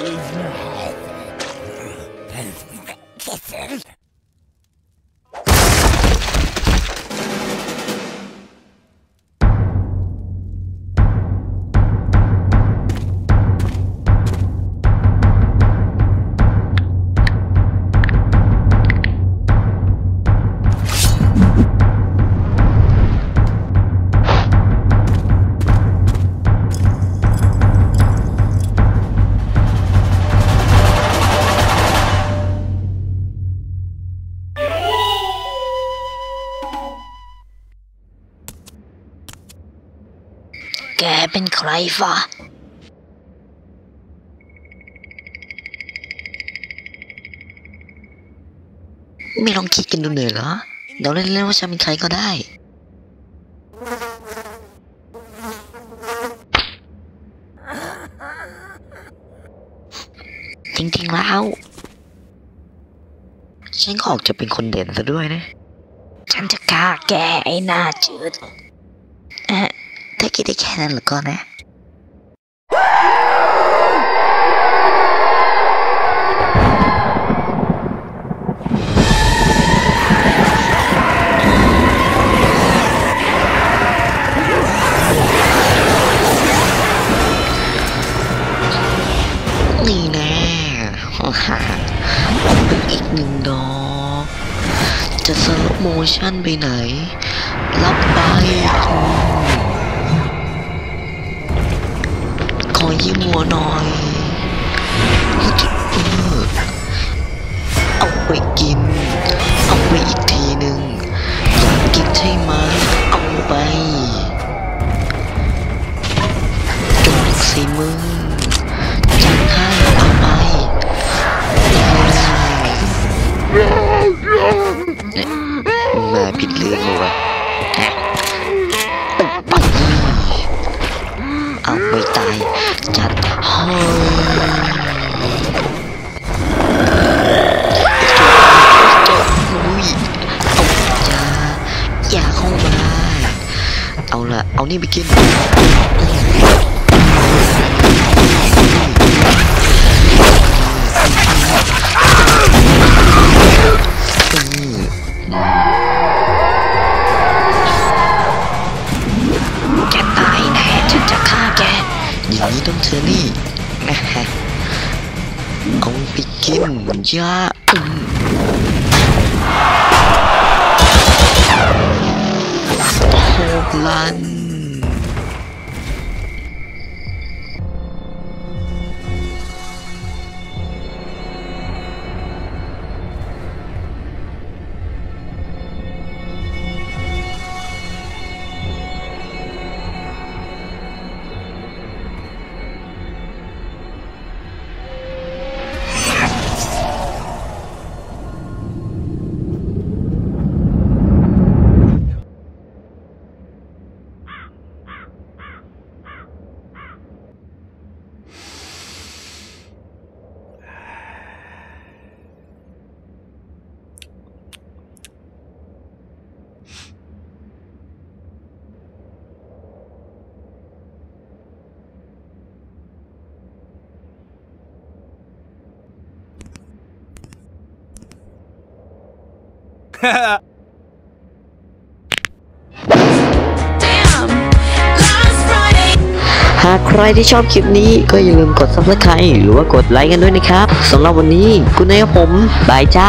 Move now. แกเป็นใครฟะไม่ลองคิดกันดูหน่อยเหรอ เดี๋ยวเล่นๆว่าฉันเป็นใครก็ได้ จริงๆแล้ว ฉันก็ออกจะเป็นคนเด่นซะด้วยนะ ฉันจะฆ่าแกไอ้หน้าจืด คิดได้แค่นั้นหรอก็นะนี่แน่อีกหนึ่งดอก จะสโลโมชั่นไปไหน รับไป อยิ้มหัวหน่อยเออเอาไปกิน เอาไปอีกทีหนึ่งอยากกินใช่ไหมเอาไปจงสิมึงจัดให้เอาไปมาผิดเรื่องเลยวะไปเอาไปตาย จัดให้อุ้ยเอาจ้าอย่าเข้ามา เอาละเอานี่ไปกิน เอาไป หากใครที่ชอบคลิปนี้ก็อย่าลืมกด subscribe หรือว่ากดไลค์กันด้วยนะครับสำหรับวันนี้คุณนายผมบายจ้า